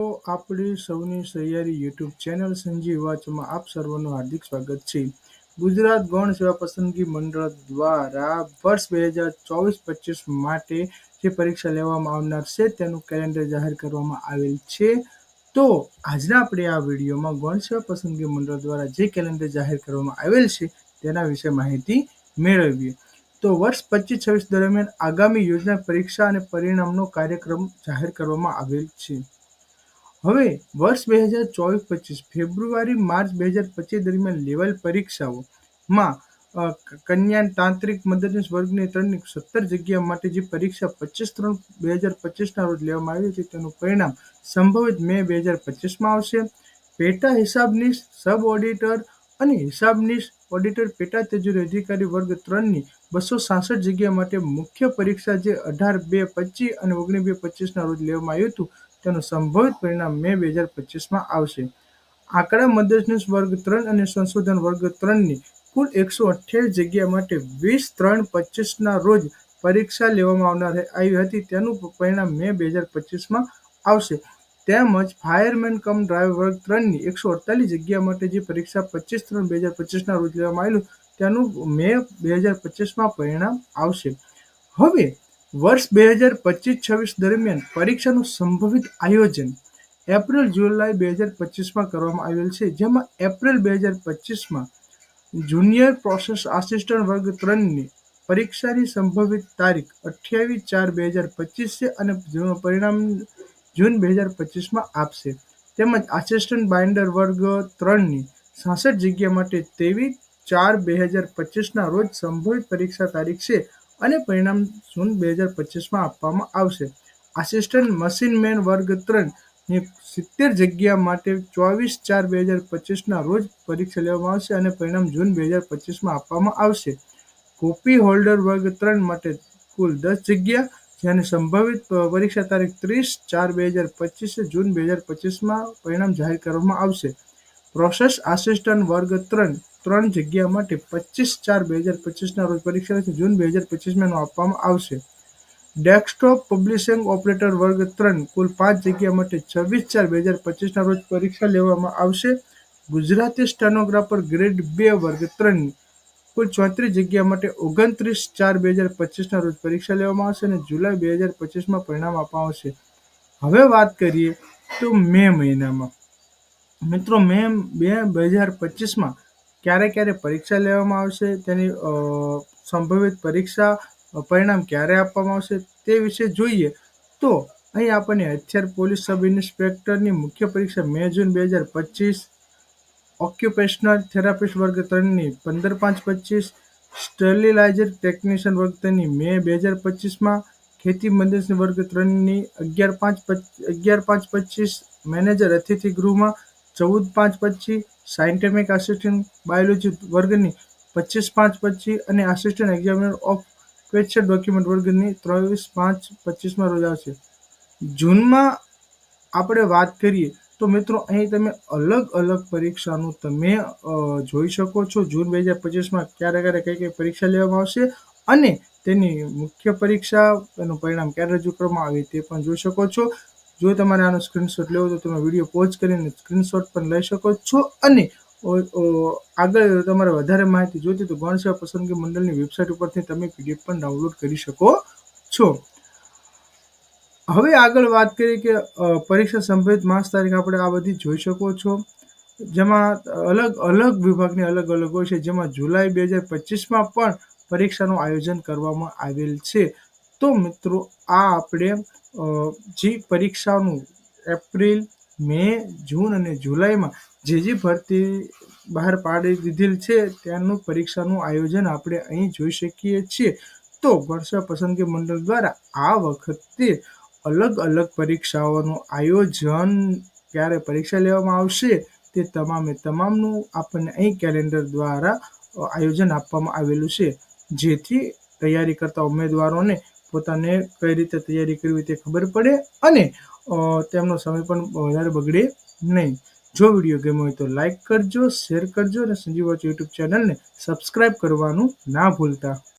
તો આપણી સૌની સહિયારી યુટ્યુબ ચેનલ સંજીવ વાચમાં આપ સર્વનું હાર્દિક સ્વાગત છે. ગુજરાત ગૌણ સેવા પસંદગી મંડળ દ્વારા વર્ષ બે હજાર ચોવીસ પચીસ માટે જે પરીક્ષા લેવામાં આવનાર છે તેનું કેલેન્ડર જાહેર કરવામાં આવેલ છે. તો આજના આપણે આ વિડીયોમાં ગૌણ સેવા પસંદગી મંડળ દ્વારા જે કેલેન્ડર જાહેર કરવામાં આવેલ છે તેના વિશે માહિતી મેળવીએ. તો વર્ષ પચીસ છવ્વીસ દરમિયાન આગામી યોજના પરીક્ષા અને પરિણામનો કાર્યક્રમ જાહેર કરવામાં આવેલ છે. હવે, વર્ષ બે હજાર ચોવીસ પચીસ, ફેબ્રુઆરી, માર્ચ બે હજાર પચીસ દરમિયાન લેવલ પરીક્ષાઓમાં કન્યા તાંત્રિક મદદનીશ વર્ગની ત્રણની સત્તર જગ્યા માટે જે પરીક્ષા પચીસ ત્રણ બે હજાર પચીસના રોજ લેવામાં આવી હતી, તેનું પરિણામ સંભવિત મે બે હજાર પચીસમાં આવશે. પેટા હિસાબનીશ, સબ ઓડિટર અને હિસાબનીશ ઓડિટર પેટા તેજુરી અધિકારી વર્ગ ત્રણની બસો સાસઠ જગ્યા માટે મુખ્ય પરીક્ષા જે અઢાર બે પચીસ અને ઓગણીસ બે પચીસના રોજ લેવામાં આવ્યું હતું તેનું સંભવિત પરિણામ મે બે હજાર પચીસમાં આવશે. આંકડા મદદનીશ વર્ગ ત્રણ અને સંશોધન વર્ગ ત્રણની કુલ એકસો અઠ્યાવીસ જગ્યા માટે વીસ ત્રણ પચીસના રોજ પરીક્ષા લેવામાં આવનાર આવી હતી. તેનું પરિણામ મે બે હજાર પચીસમાં આવશે. તેમજ ફાયરમેન કમ ડ્રાઈવર વર્ગ ત્રણની એકસો અડતાલીસ જગ્યા માટે જે પરીક્ષા પચીસ ત્રણ બે હજાર પચીસના રોજ લેવામાં આવેલું, તેનું મે બે હજાર પચીસમાં પરિણામ આવશે. હવે વર્ષ બે હજાર પચીસ છવ્વીસ દરમિયાન પરીક્ષાનું સંભવિત આયોજન એપ્રિલ, જુલાઈ બે હજાર પચીસમાં કરવામાં આવેલ છે. જેમાં એપ્રિલ બે હજાર પચીસમાં જુનિયર પ્રોસેસ આસિસ્ટન્ટ વર્ગ ત્રણની પરીક્ષાની સંભવિત તારીખ અઠ્યાવીસ ચાર બે હજાર પચીસ છે અને પરિણામ જૂન બે હજાર પચીસમાં આપશે. તેમજ આસિસ્ટન્ટ બાઇન્ડર વર્ગ ત્રણની સાસઠ જગ્યા માટે ત્રેવીસ ચાર બે હજાર પચીસના રોજ સંભવિત પરીક્ષા તારીખ છે. અને પરિણામ જૂન બે હજાર પચીસમાં આપવામાં આવશે. આસિસ્ટન્ટ મશીનમેન વર્ગ ત્રણની સિત્તેર જગ્યા માટે ચોવીસ ચાર બે હજાર પચીસના રોજ પરીક્ષા લેવામાં આવશે અને પરિણામ જૂન બે હજાર પચીસમાં આપવામાં આવશે. કોપી હોલ્ડર વર્ગ ત્રણ માટે કુલ દસ જગ્યા, જેની સંભવિત પરીક્ષા તારીખ ત્રીસ ચાર બે હજાર પચીસ જૂન બે હજાર પચીસમાં પરિણામ જાહેર કરવામાં આવશે. પ્રોસેસ આસિસ્ટન્ટ વર્ગ ત્રણ ત્રણ જગ્યા માટે પચીસ ચાર બે હજાર પચીસના રોજ પરીક્ષા જૂન બે હજાર પચીસમાં આપવામાં આવશે. ડેસ્કટોપ પબ્લિશિંગ ઓપરેટર વર્ગ ત્રણ, કુલ પાંચ જગ્યા માટે છવ્વીસ ચાર બે હજાર પચીસના રોજ પરીક્ષા લેવામાં આવશે. ગુજરાતી સ્ટેનોગ્રાફર ગ્રેડ બે વર્ગ ત્રણ, કુલ ચોત્રીસ જગ્યા માટે ઓગણત્રીસ ચાર બે હજાર પચીસના રોજ પરીક્ષા લેવામાં આવશે અને જુલાઈ બે હજાર પચીસમાં પરિણામ આપવામાં આવશે. હવે વાત કરીએ તો મે મહિનામાં. મિત્રો, મે બે બે હજાર પચીસમાં ક્યારે ક્યારે પરીક્ષા લેવામાં આવશે, તેની સંભવિત પરીક્ષા પરિણામ ક્યારે આપવામાં આવશે તે વિશે જોઈએ. તો અહીં આપણને હથિયાર પોલીસ સબ ઇન્સ્પેક્ટરની મુખ્ય પરીક્ષા મે જૂન બે હજાર પચીસ, ઓક્યુપેશનલ થેરાપિસ્ટ વર્ગ ત્રણની પંદર પાંચ પચીસ, સ્ટર્લિલાઇઝર ટેકનિશિયન વર્ગ ત્રણની મે બે હજાર પચીસમાં, ખેતી મદદની વર્ગ ત્રણની અગિયાર પાંચ અગિયાર પાંચ પચીસ, મેનેજર અતિથિ ગૃહમાં ચૌદ પાંચ પચીસ સાયન્ટિફિક આસિસ્ટન્ટ બાયોલોજી વર્ગની પચીસ પાંચ પચીસ અને assistant examiner of question document વર્ગની ત્રેવીસ પાંચ પચીસમાં રોજ આવશે. જૂનમાં આપણે વાત કરીએ તો મિત્રો અહીં તમે અલગ અલગ પરીક્ષાનું તમે જોઈ શકો છો. જૂન બે હજાર પચીસમાં ક્યારે ક્યારે કઈ કઈ પરીક્ષા લેવામાં આવશે અને તેની મુખ્ય પરીક્ષા એનું પરિણામ ક્યારે રજૂ કરવામાં આવે તે પણ જોઈ શકો છો. જો તમારે આનો સ્ક્રીનશોટ લેવો તો તમે વીડિયો પોઝ કરીને સ્ક્રીનશોટ પણ લઈ શકો છો અને આગળ તમારે વધારે માહિતી જોઈતી તો ગૌણ સેવા પસંદગી મંડળની વેબસાઇટ ઉપરથી તમે પીડીએફ પણ ડાઉનલોડ કરી શકો છો. હવે આગળ વાત કરીએ કે પરીક્ષા સંભવિત માસ તારીખ આપણે આ બધી જોઈ શકો છો. જેમાં અલગ અલગ વિભાગની અલગ અલગ હોય છે. જેમાં જુલાઈ બે હજાર પચીસમાં પણ પરીક્ષાનું આયોજન કરવામાં આવેલ છે. તો મિત્રો, આ આપણે જે પરીક્ષાનું એપ્રિલ, મે, જૂન અને જુલાઈમાં જે જે ભરતી બહાર પાડી દીધેલ છે, તેનું પરીક્ષાનું આયોજન આપણે અહીં જોઈ શકીએ છીએ. તો વર્ષા પસંદગી મંડળ દ્વારા આ વખતે અલગ અલગ પરીક્ષાઓનું આયોજન ક્યારે પરીક્ષા લેવામાં આવશે, તે તમામે તમામનું આપણને અહીં કેલેન્ડર દ્વારા આયોજન આપવામાં આવેલું છે. જેથી તૈયારી કરતા ઉમેદવારોને પોતાને કઈ રીતે તૈયારી કરવી તે ખબર પડે અને તેમનો સમય પણ વધારે બગડે નહીં. જો વીડિયો ગમ્યો હોય તો લાઇક કરજો, શેર કરજો અને સંજીવ વોચ યુટ્યુબ ચેનલને સબસ્ક્રાઈબ કરવાનું ના ભૂલતા.